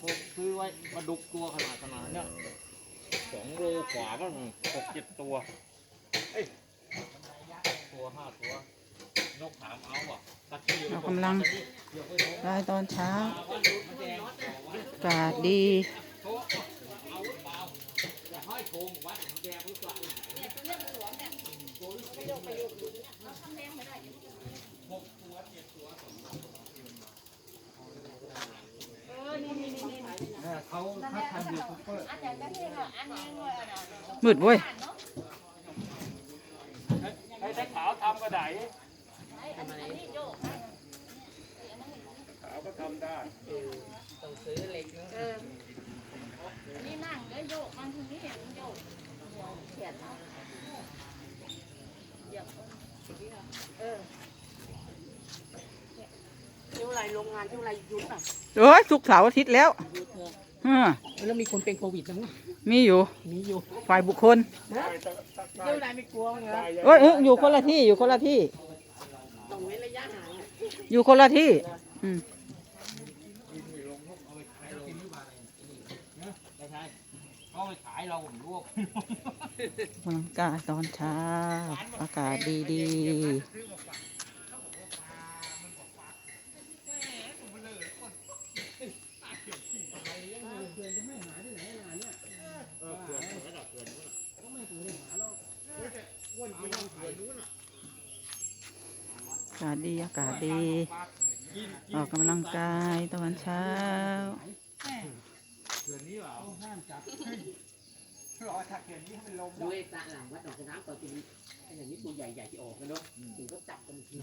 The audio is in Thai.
ผมซื้อไว้ปลาดุกตัวขนาดขนาดเนี้ยสองโลกว่าก็หกเจ็ดตัว เอ้ยตัวห้าตัวนกถามเอาอะตะกี้เรากำลังเดี๋ยวไปโทรได้ตอนเช้ามาว่าดูมันแด งอากาศดีโทรเอาหรือเปล่าแต่ให้โทรว่ามันแดงหรือเปล่าเนี่ยเขาถ้าทำยูทูบเบอร์มืดเว้ยให้ใช้ขาวทำกระไดขาวก็ทำได้นี่นั่งแล้วโยกมันทีนี้มันโยกเขียนเอาเหยียบเออเที่ยวไรโรงงานเที่ยวไรหยุดอะเอ้ยสุกร์เสาร์อาทิตย์แล้ว ฮะแล้วมีคนเป็นโควิดมั้งมีอยู่ มีอยู่ฝ่ายบุคคลเที่ยวไรไม่กลัวไงเอ้ยเอ้ยอยู่คนละที่อยู่คนละที่ต้องเว้นระยะห่างอะอยู่คนละที่ อืมไม่ใช่เขาไปขายเราผมลวกบรรยากาศตอนเช้าอากาศดีดี อากาศดีอากาศดี ออกกำลังกายตอนเช้าด้วยตาหลังวัดหนองสน้ำต่อทีนี้อย่างนี้ตัวใหญ่ๆที่ออกกันเนาะถึงก็จับกันที